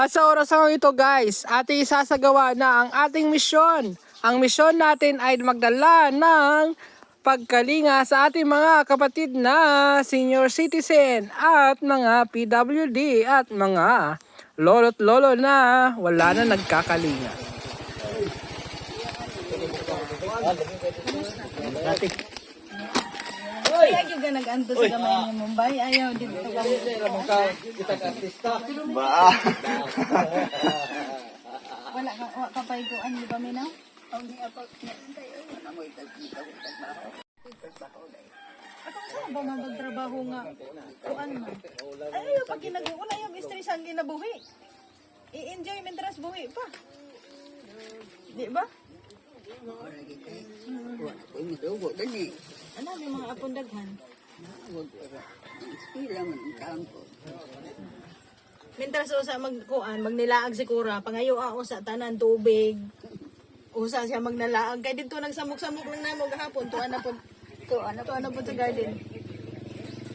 At sa oras ng ito guys, ating isasagawa na ang ating misyon. Ang misyon natin ay magdala ng pagkalinga sa ating mga kapatid na senior citizen at mga PWD at mga lolo't lolo na wala na nagkakalinga. Kaya yung ka nag-anto sa gamay ni Mumbai, ayaw dito ka Wala ka, wala ka pa ikuan, di ba, Minaw? Ako saan ba magtrabaho nga? Kuan man. Ay, ayaw pag ginagawa, wala yung stress ang ginabuhi. I-enjoy mentras buhi pa. Di ba? Ano yung mga apong daghan? Mintras usa magkuan, magnilaag si Kura, pangayo ako sa tanan tubig. Usa siya magnalaag kay dito nagsamok-samok lang namo gahapon tuwa na po tuwa na tuwa na po sa garden.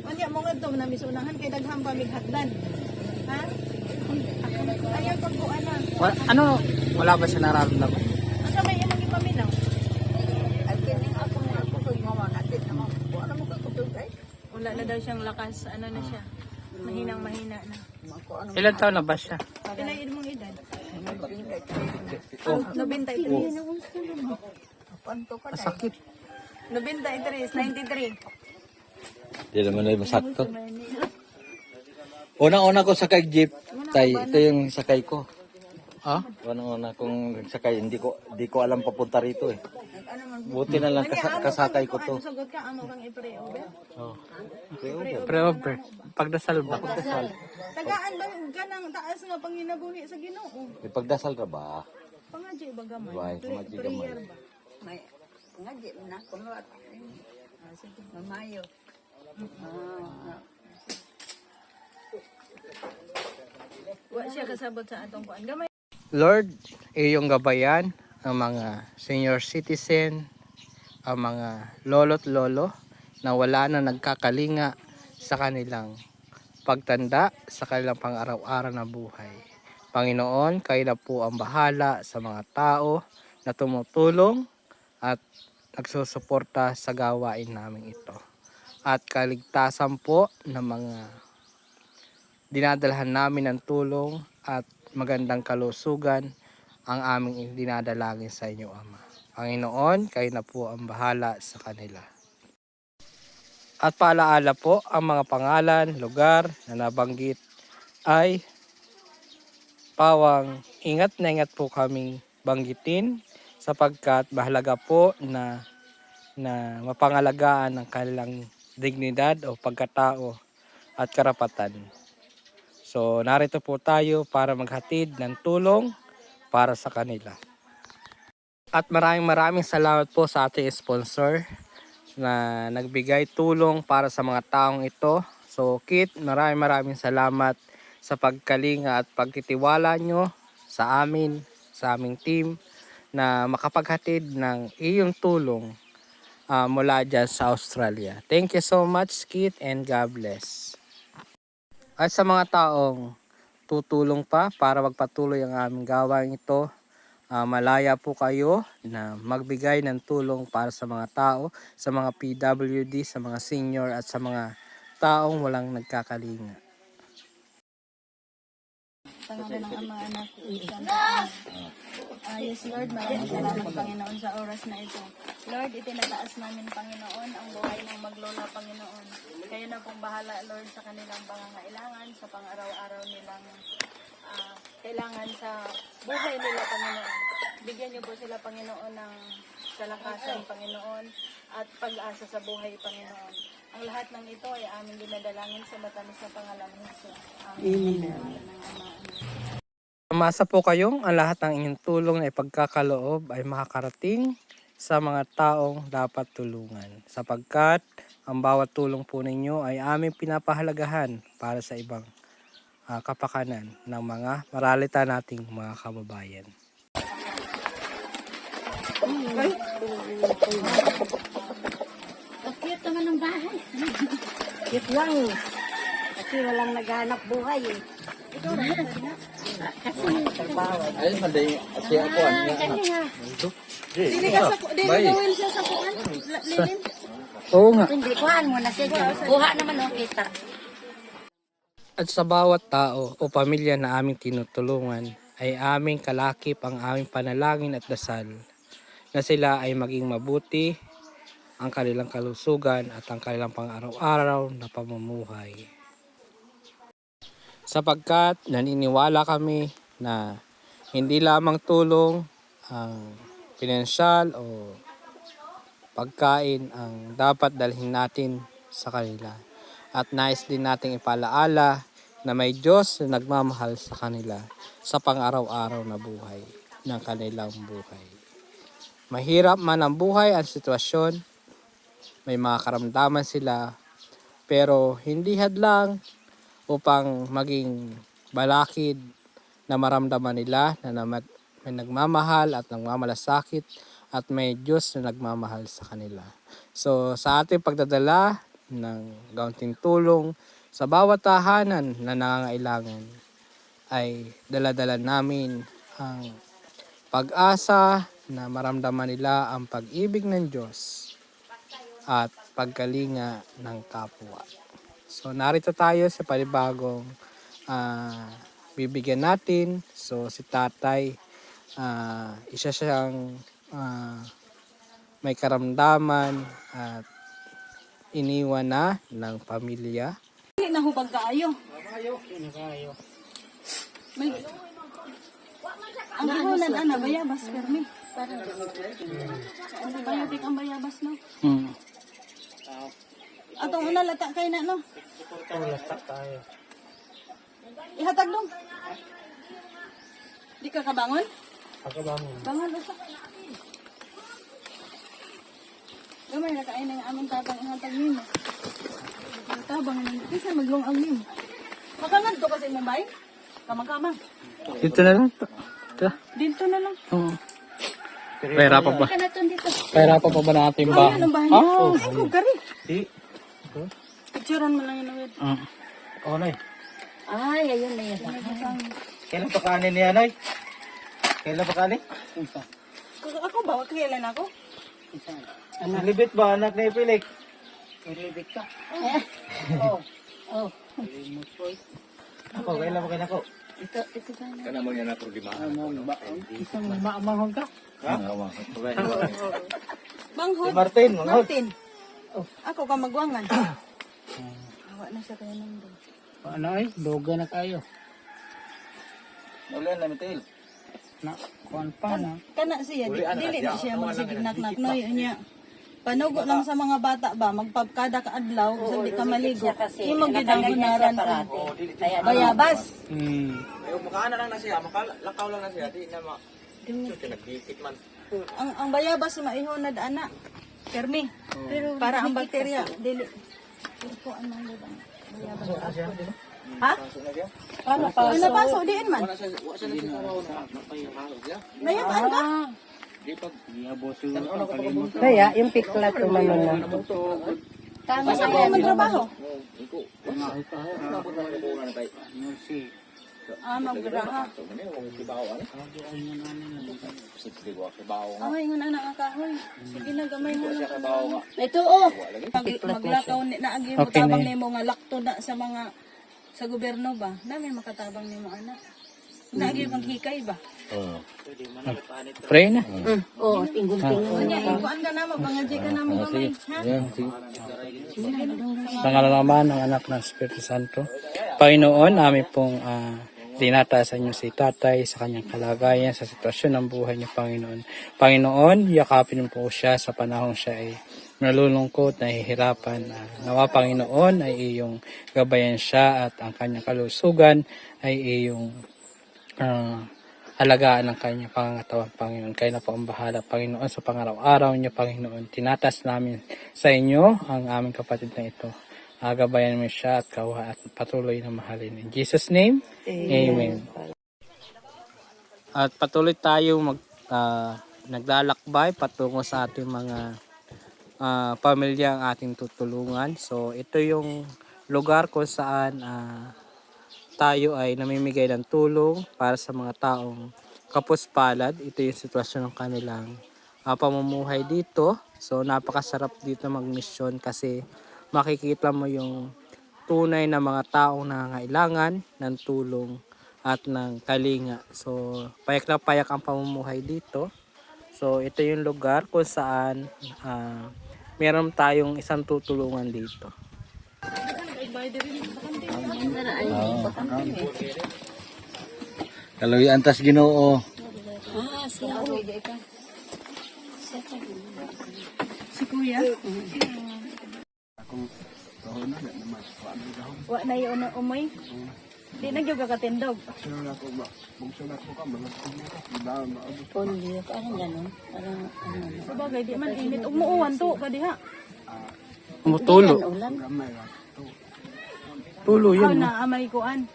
Unya mo ngadto na misunahan kay daghang pamighatdan. Ha? Ayaw pagkuan na. ano, wala ba siya nararamdaman? Asa may imong ipaminaw? Wala na daw siyang lakas, ano na siya. Mahinang mahina na. Ilan taon na ba siya? Kailan mo edad? Oh, 93. masakit. 93, 93. Hindi naman ay masakto. Una-una ko sakay jeep, tay, ito yung sakay ko. Ah? Una-una kong sakay, hindi ko hindi ko alam papunta rito eh. Buti na lang kasa- kasakay ko to. Sugot ka, amo kang i-pray-over. Oh. Pre-over. Pagdasal ba? Tagaan ba ka ng taas nga panginabuhi sa ginoo? Ipagdasal ka ba? Pangadyo ba gamay? Why? Pray- Pangadyo gamay. Prayer ba? May ngaji na kumot. Mamayo. Ah, Wa siya kasabot sa atong kuan. Gamay. Lord, iyong gabayan ang mga senior citizen, ang mga lolo't lolo na wala na nagkakalinga sa kanilang pagtanda sa kanilang pang-araw-araw na buhay. Panginoon, kayo na po ang bahala sa mga tao na tumutulong at nagsusuporta sa gawain namin ito. At kaligtasan po ng mga dinadalhan namin ng tulong at magandang kalusugan ang aming dinadalangin sa inyo, Ama. Panginoon, kayo na po ang bahala sa kanila. At paalaala po, ang mga pangalan, lugar na nabanggit ay pawang ingat na ingat po kaming banggitin sapagkat mahalaga po na na mapangalagaan ang kanilang dignidad o pagkatao at karapatan. So, narito po tayo para maghatid ng tulong para sa kanila. At maraming maraming salamat po sa ating sponsor na nagbigay tulong para sa mga taong ito. So, Kit, maraming maraming salamat sa pagkalinga at pagtitiwala nyo sa amin, sa aming team na makapaghatid ng iyong tulong ah, mula dyan sa Australia. Thank you so much, Kit, and God bless. At sa mga taong tutulong pa para magpatuloy ang aming gawain ito, ah, malaya po kayo na magbigay ng tulong para sa mga tao, sa mga PWD, sa mga senior at sa mga taong walang nagkakalinga. Pangalan ng Ama, Anak. Ah, yes, Lord, maraming salamat, Panginoon, sa oras na ito. Lord, itinataas namin, Panginoon, ang buhay ng maglola, Panginoon. Kayo na pong bahala, Lord, sa kanilang pangangailangan, sa pang-araw-araw nilang ah, kailangan sa buhay nila, Panginoon. Bigyan niyo po sila, Panginoon, ng kalakasan, Panginoon, at pag-asa sa buhay, Panginoon. Ang lahat ng ito ay aming dinadalangin sa matamis na pangalan ni Jesus. Amen. Umasa po kayong ang lahat ng inyong tulong na ipagkakaloob ay makakarating sa mga taong dapat tulungan. Sapagkat ang bawat tulong po ninyo ay aming pinapahalagahan para sa ibang ah, kapakanan ng mga maralita nating mga kababayan. Naman ng bahay. Cute lang. Kasi walang naghanap buhay eh. Ayun, manday. Siya ako. ano yan. Dili ka sa dili gawin siya sa kuan. Lilim. Oo nga. Hindi, kuhaan mo na siya. Kuha naman ang kita. At sa bawat tao o pamilya na aming tinutulungan ay aming kalakip ang aming panalangin at dasal na sila ay maging mabuti ang kanilang kalusugan at ang kanilang pang-araw-araw na pamumuhay. Sapagkat naniniwala kami na hindi lamang tulong ang pinansyal o pagkain ang dapat dalhin natin sa kanila. At nais din nating ipalaala na may Diyos na nagmamahal sa kanila sa pang-araw-araw na buhay ng kanilang buhay. Mahirap man ang buhay ang sitwasyon, may mga karamdaman sila, pero hindi hadlang upang maging balakid na maramdaman nila na namat- may nagmamahal at nagmamalasakit at may Diyos na nagmamahal sa kanila. So sa ating pagdadala ng gaunting tulong sa bawat tahanan na nangangailangan ay daladala namin ang pag-asa na maramdaman nila ang pag-ibig ng Diyos at pagkalinga ng kapwa. So narito tayo sa panibagong ah, bibigyan natin. So si tatay, ah, isa siyang ah, may karamdaman at iniwan na ng pamilya. Dili na hubag kaayo. May Ang ihunan ana bayabas permi. Ano bayadik ang bayabas no? Hmm. Atong una lata kay na no. Ihatag dong. Di ka kabangon? Pagkabangon. Bangon usa. Gamay na kain ng aming tatang ihatag nimo. Tabang nang kisa maglong ang nimo. Makangan to kasi Mumbai. Kamang-kamang. Dito na lang. to. Ito. Dito na lang. Oo. Pera pa ba? Pera pa pa ba natin ba? anong bahay niya? Oh. Ay, kung gari. Di. Picturean mo lang yun. Wait. Ah. Oh, nay. Ay, ayun na yun. Kailan pa kanin niya, nay? Kailan pa kanin? Ako, ako ba? Kailan ako? Libit ba anak ni Pilik? Oh. Oh. Ako, kailan pa kanin ako? Ito, ito na. Kana mo yan na problema. Isang maamahon ka? Ha? Manghod. Si Martin, manghod. Martin. Oh, ako ka magwangan. Awa na siya kaya nang doon. Ano ay? Doga na kayo. Ulan na mitil. Na, kuhan pa na. Kana siya, di, dili na siya magsignak-nak no yun niya. Panugo lang sa mga bata ba, magpapkada ka adlaw, kung di ka maligo. Kasi Imo gid ang gunaran parati. Kaya bayabas. Hmm. Ayaw, makaana lang na siya. Makalakaw lang na siya. Di na ma... Nagdikit man. Ang ang bayabas maihonad ana. Kermi. Para ang bakterya dili. Ko anong lubang. Bayabas. Ha? paano pa? Ano paso diin man? Nayabaan ka? Kaya, yung pikla tumanon na. Tama Asa mo man trabaho? Ah, magraha. Ay, nga na ang kahoy. Sige na, gamay mo na. Ito, oh. Pag maglakaw na agi mo Okay na tabang yun. nimo nga lakto na sa mga sa gobyerno ba? Dami makatabang nimo anak. Naagi bang hikay ba? Oo. Pray na. Oh, tinggung-tinggung. Kanya, ikuan ka na, mabangadji ka na mo gamay. Ha? Yan, sige. Sa ngalan naman ng anak ng Espiritu Santo. Panginoon, namin pong uh, tinataas sa inyo si tatay sa kanyang kalagayan, sa sitwasyon ng buhay niya, Panginoon. Panginoon, yakapin mo po siya sa panahong siya ay nalulungkot, nahihirapan. Uh, nawa, Panginoon, ay iyong gabayan siya at ang kanyang kalusugan ay iyong ah, alagaan ng kanyang pangangatawan, Panginoon. Kayo na po ang bahala, Panginoon, sa pangaraw-araw niyo, Panginoon. Tinatas namin sa inyo ang aming kapatid na ito. Agabayan mo siya at kawa at patuloy na mahalin. In Jesus' name, Amen. At patuloy tayo mag, ah, naglalakbay patungo sa ating mga ah, pamilya ang ating tutulungan. So, ito yung lugar kung saan ah, tayo ay namimigay ng tulong para sa mga taong kapos palad. Ito yung sitwasyon ng kanilang ah, pamumuhay dito. So napakasarap dito magmisyon kasi makikita mo yung tunay na mga taong nangangailangan ng tulong at ng kalinga. So payak na payak ang pamumuhay dito. So ito yung lugar kung saan ah, meron tayong isang tutulungan dito. Kaloy antas Ginoo. Si Kuya? Wa na yun na umoy? Di na gyud ka katindog. Polio, parang gano'n. Parang ano. Sabagay, di man init. Umuuwan to pa diha. Tumutulo. Ulan. Tulo Aw yun. na amay kuan.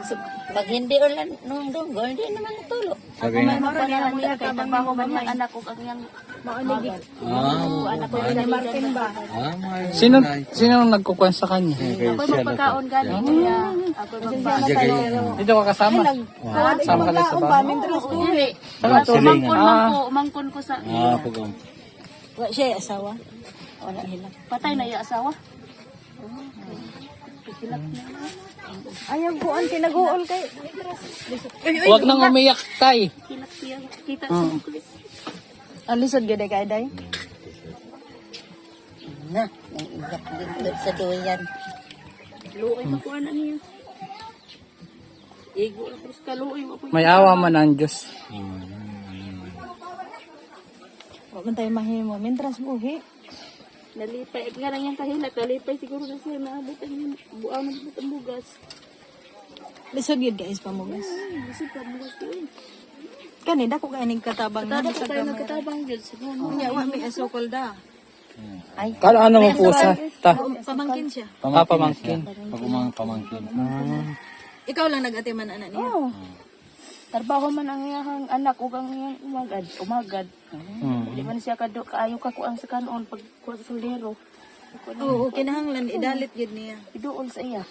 So, pag hindi ulan nung dunggo, hindi naman natulo. Sabi nga. Mara niya mo kay trabaho man yung anak ko kag yang maunigi. Ah, Anak ko ni Martin ba? ah, Sino sino ang nagkukuhan sa kanya? Ako magpagkaon gani kuya. Ako magpagkaon. Dito ka kasama. Sama ka lang sa bahay. Dili. Silingan. Umangkon man ko, umangkon ko sa Ah, pugong. Wa siya asawa. Wala hilang. Patay na iya asawa. Ayaw ko ang tinaguol kay. Huwag nang umiyak, tay. Kita sa. Alisod gede kay day. Na, nang iyak din doon sa duyan. Luoy makuha na niya. Igo sa kaluoy mo May awa man ang Diyos. Huwag man tayo mahimo. Mintras buhi. Nalipay. Nga lang yung kahilat. Nalipay siguro na siya. Naabot ang yung buaw na dito ang bugas. Lisod yun guys, pamugas. Lisod pamugas yun. Kanina ko kainig katabang na. Katabang tayo nagkatabang yun. Kunya, wa may asukol da. Ay, Kano ano mo pusa? Ta. Pamangkin siya. Ah, pamangkin. Pagumang pamangkin. Ikaw lang nag-atiman anak niya. Oo. Trabaho man ang iyang anak ug ang iyang umagad, umagad. Hmm. Di man siya kado kaayo ka kuang sa kanon pag kuha sa soldero. Oo, kinahanglan idalik yun niya. Iduol sa iya.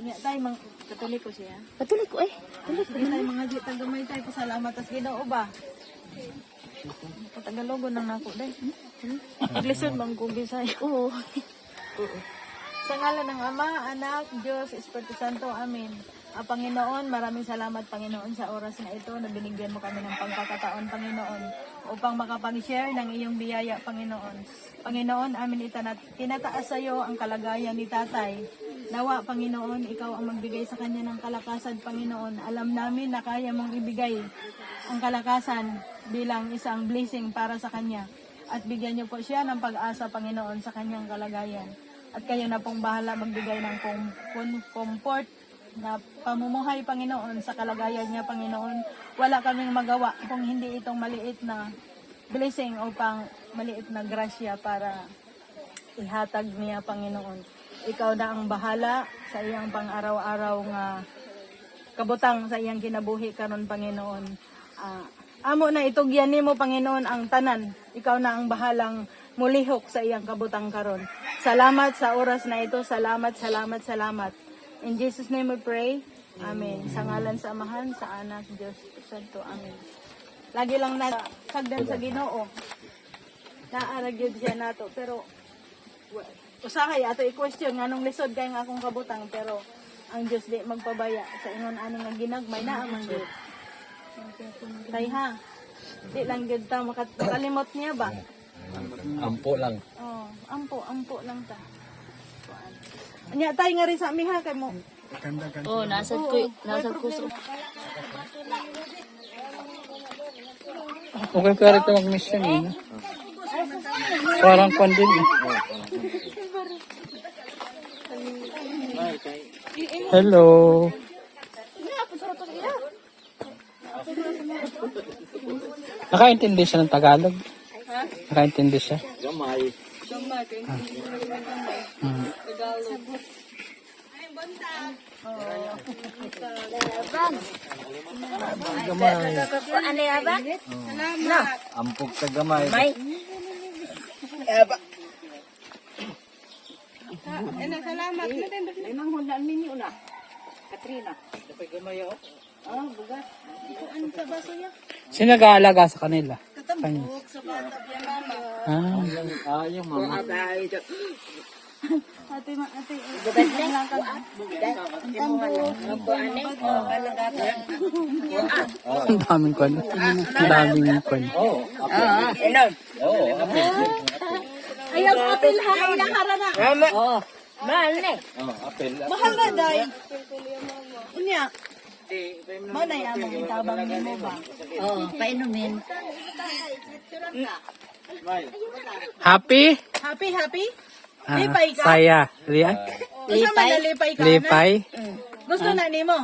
Nya tayo mang katoliko siya. Patuloy ko eh. Hindi tayo mga di tagamay tayo pasalamat tas Ginoo ba? Patagalogon nang nako day. Paglisod mang kung Bisaya. Oo. Sa ngalan ng Ama, Anak, Diyos, Espiritu Santo, Amen. Ah, Panginoon, maraming salamat Panginoon sa oras na ito na binigyan mo kami ng pagkakataon, Panginoon, upang makapag-share ng iyong biyaya, Panginoon. Panginoon, amin itanat, tinataas sa iyo ang kalagayan ni Tatay. Nawa, Panginoon, ikaw ang magbigay sa kanya ng kalakasan, Panginoon. Alam namin na kaya mong ibigay ang kalakasan bilang isang blessing para sa kanya. At bigyan niyo po siya ng pag-asa, Panginoon, sa kanyang kalagayan. At kayo na pong bahala magbigay ng com- com- comfort na pamumuhay, Panginoon, sa kalagayan niya, Panginoon. Wala kaming magawa kung hindi itong maliit na blessing o pang maliit na grasya para ihatag niya, Panginoon. Ikaw na ang bahala sa iyang pang-araw-araw nga kabutang sa iyang kinabuhi karon Panginoon. Ah, amo na itugyan nimo Panginoon ang tanan. Ikaw na ang bahalang mulihok sa iyang kabutang karon. Salamat sa oras na ito. Salamat, salamat, salamat. In Jesus name we pray. Amen. Sa ngalan sa Amahan, sa Anak, Diyos, Santo. Amen. Lagi lang na sagdan sa Ginoo. Naarag yun siya nato pero wa- usahay ato i-question nganong lisod kay nga akong kabutang pero ang Dios di magpabaya sa ingon ani nga ginagmay na ang Dios. Tay ha. Di lang gyud ta makalimot niya ba? Ampo lang. Oh, ampo, ampo lang ta. Anya tay nga rin sa miha kay mo. Oo, nasad ko, nasad ko sa Okay, pero ito mag-mission eh. no? Parang kwan din eh. Hello. Nakaintindi siya ng Tagalog? Nakaintindi siya? Gamay. Ano yan ba? Ampog sa gamay. May. Limang hundaan ninyo na. Katrina. Ah, bugas. Ano sa baso niya? Sino nag-aalaga sa kanila? Katambok sa bata mama. Ah, Ah, yung mama. Ate, ma, ate. Bugas na lang ka. Ang ang daming kwan. Ang daming kwan. Oh, Ayaw ko apil ha. Inakara na. Oh, mahal na eh. oh, apel. Mahal na, day. Unya. Mo na yamang itabang mo ba? Oo, painumin. Happy? Happy, happy? Ah, Lipay ka? saya. Usa man na lipay ka na? Lipay? Gusto na ni mo?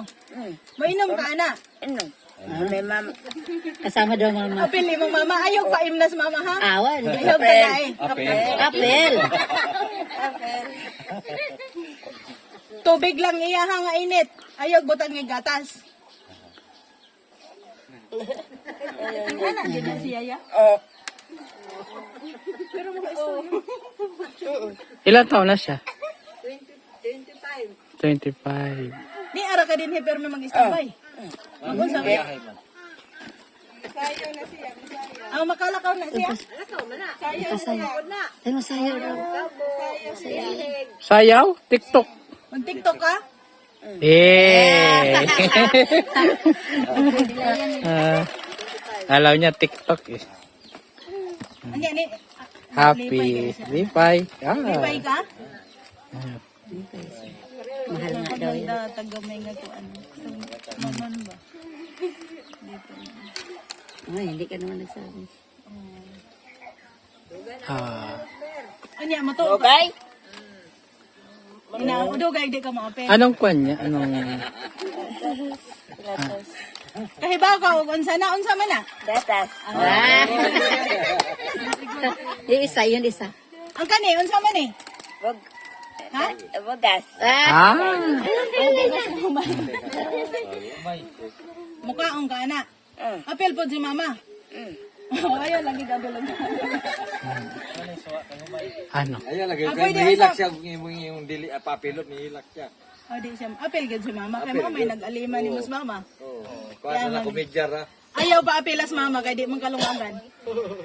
Mainom ka na? Ano? May mama. Kasama daw mama. Apil ni mo mama. Ayaw pa imnas mama ha? Awan. Ayaw ka na eh. Apel. Tubig lang iya ha nga init. Ayaw butang ng gatas. Ano din na siya ya? Ilan taon na siya? 25. 25. Ni ara ka din he pero na mag-istambay. Ako sabi. Ang makalakaw na siya. Ay, masaya daw. Sayaw? TikTok? Mag TikTok ka? Eh. Ah, alam niya TikTok eh. Anya ni Happy. Lipay. lipay Ah. ka? Mahal nga daw yun. Tagamay nga ko ano. Maman ba? Ay, hindi ka naman nagsabi. Ah. Anya mo to. Okay? Ina, dugay di ka mo apel. Anong kwan niya? Anong... Kahibaw ka unsa na unsa man na? Datas. Ah. yung isa, yun isa. Ang kani unsa man eh? Wag. Ha? Wagas. Ah. Ah. Mukhaong ka na. Apel po si mama. Oh, ayaw lagi gabilog. Ano? Ayan lagi. Ako, di, Nihilak asa- siya. Yung, yung dili, ah, papilot, nihilak siya. Oh, di siya. Apel gid si mama. Kay mo may nag-alima ni mas mama. Oh, kuha na kumidyar ha. Ayaw pa apelas mama kay di man kalungagan.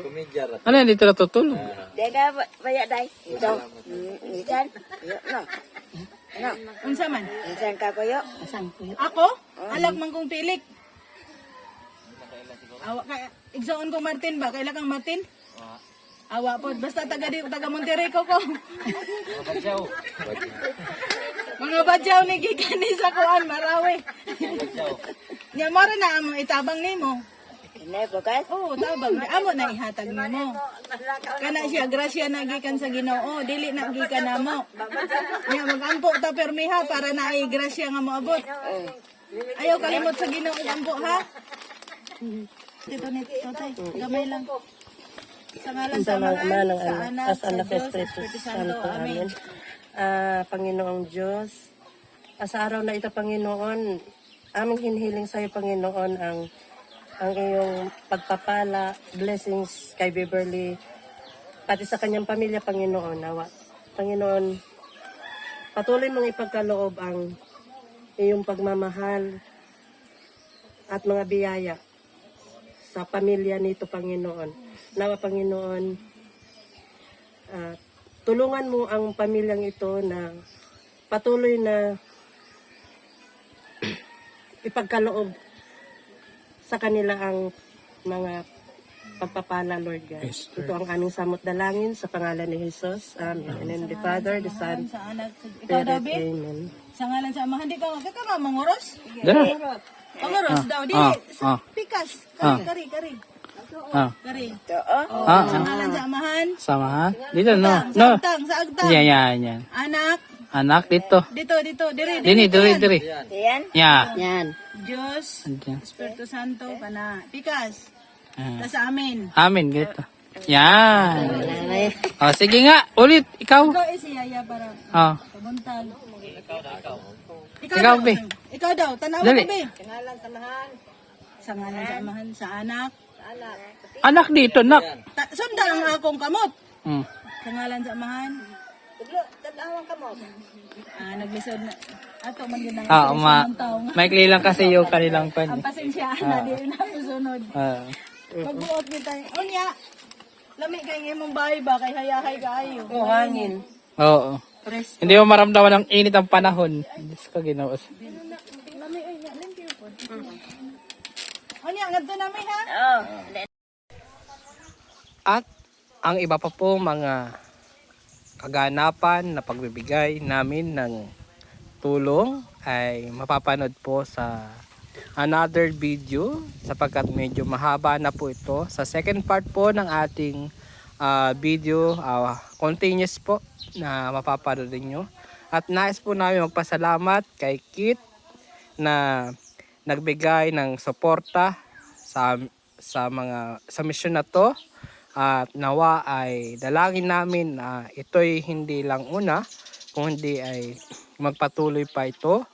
Kumidyar ha. Ano dito natutulog? Dega, baya day. Ito. Isan. No. No. Unsa man? Isan ka kuyo. Isan kuyo. Ako? Alak man kong pilik. Awa kay igsoon ko Martin ba? Kaila kang Martin? Awa po, basta taga di taga Monterrico ko. Mga badyaw ni gikan ni sa kuan marawi. Nya mo ra na amo itabang nimo. Hindi, bukas. Oo, tabang na amo na ihatag nimo. Kana siya grasya na gikan sa Ginoo, dili na gikan namo. Nya magampo ta permiha para na ay grasya nga moabot. Ayaw kalimot sa Ginoo gampo ha. Dito ni Totay, gamay lang. Sa ngalan sa manang sa anak, sa Diyos, Espiritu. Santo. Amen. Ah, Panginoong Diyos, ah, sa araw na ito, Panginoon, aming hinihiling sa iyo, Panginoon, ang ang iyong pagpapala, blessings kay Beverly, pati sa kanyang pamilya, Panginoon, nawa. Panginoon, patuloy mong ipagkaloob ang iyong pagmamahal at mga biyaya sa pamilya nito, Panginoon. Nawa, Panginoon, ah, tulungan mo ang pamilyang ito na patuloy na ipagkaloob sa kanila ang mga pagpapala, Lord God. Yes, Lord. Ito ang aming samot dalangin sa pangalan ni Jesus. Amen. In the name of the Father, the Son, Sa anak, sa ikaw. Dabi, Amen. sa ngalan sa amahan, di ka ka ka manguros? Dara. Panguros daw, di. ah, sa ah. Pikas. Ah. Kari, kari, kari. Ah. Kari. Ah. Sa ngalan sa amahan, Samahan? Dito, no. sa No. sa. Yan, yan, yan. Anak, Anak, dito. dito, dito, diri, Dini, diri, diri. Yan. Yan. Yan. Diyos, Andyan. Espiritu Santo, kana. Pikas. Ah. Ta sa amin. Amin, ganito. Yan. Oh, sige nga, ulit, ikaw. Ikaw eh si Yaya para Oh. kabuntag. Ikaw, Ikaw, daw. Be. Ikaw daw, Dali. Be. Sa ngalan sa amahan. Sa sa sa anak. Anak dito, nak. Ta- Sunda ang akong kamot. Hmm. Sa ngalan sa amahan. Ah, naglisod na. Ato man din ang Ah, ma ang maikli lang kasi yung kanilang pan. Ang pasensyahan na di na sunod. Ah. Magbuot kita. Unya. Lami kay ng imong bahay ba kay hayahay kaayo. O, hangin. Oo. Hindi mo maramdaman ang init ang panahon. Diyos ko ginawa. Unya ngadto nami ha. At ang iba pa po mga kaganapan na pagbibigay namin ng tulong ay mapapanood po sa another video sapagkat medyo mahaba na po ito. Sa second part po ng ating ah, video, ah, continuous po na mapapanood nyo. At nais po namin magpasalamat kay Kit na nagbigay ng suporta sa sa mga sa mission na to at nawa ay dalangin namin na ito'y hindi lang una kung hindi ay magpatuloy pa ito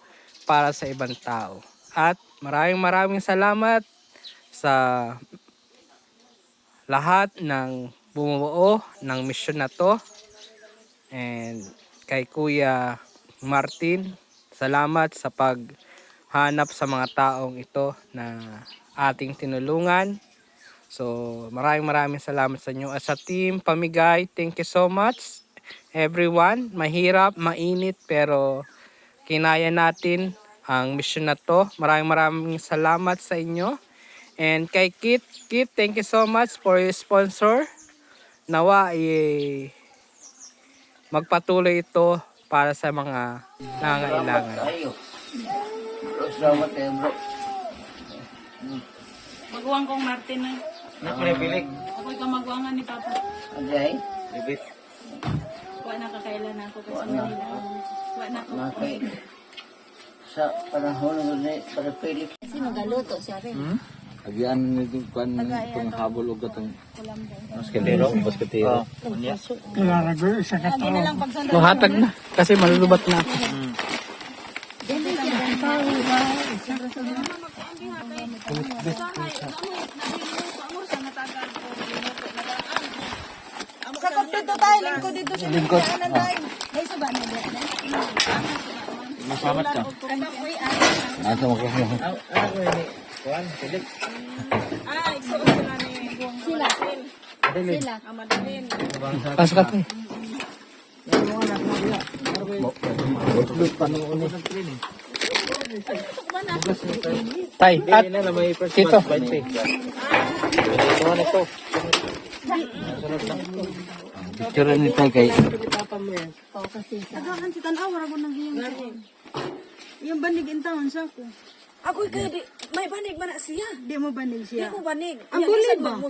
para sa ibang tao. At maraming maraming salamat sa lahat ng bumubuo ng mission na to. And kay Kuya Martin, salamat sa paghanap sa mga taong ito na ating tinulungan. So, maraming maraming salamat sa inyo. At sa team Pamigay, thank you so much. Everyone, mahirap, mainit, pero kinaya natin ang mission na to. Maraming maraming salamat sa inyo. And kay Kit, Kit, thank you so much for your sponsor. Nawa, eh, magpatuloy ito para sa mga nangangailangan. Salamat kayo bro. Magwang kong Martin eh. Napilig. Ako ka magwangan ni Papa. Ajay. Libit. Wa na kakailan ako kasi Manila. Wa na ako. Sa panahon ng ni para Philip. Agian nito kan itong habol og katong basketero, basketero. Lagi na lang pagsanda. Mahatag na, kasi malulubat na ako. Sa dito tayo, lingkod dito sa lingkod. Ano? Ay, suba na din. Masamat ka. Asa mo ko? Ah, igsuot sila ni Sila. Sila. Ang madalin. Pasok ka eh. Tay, at dito. Picture ni tay kay Sagakan si Tanaw, wala mo nang hiyang. Yung banig in town sa ako. Ako kaya di, may banig man na siya. Di mo banig siya. Ako banig. Ang isang ba?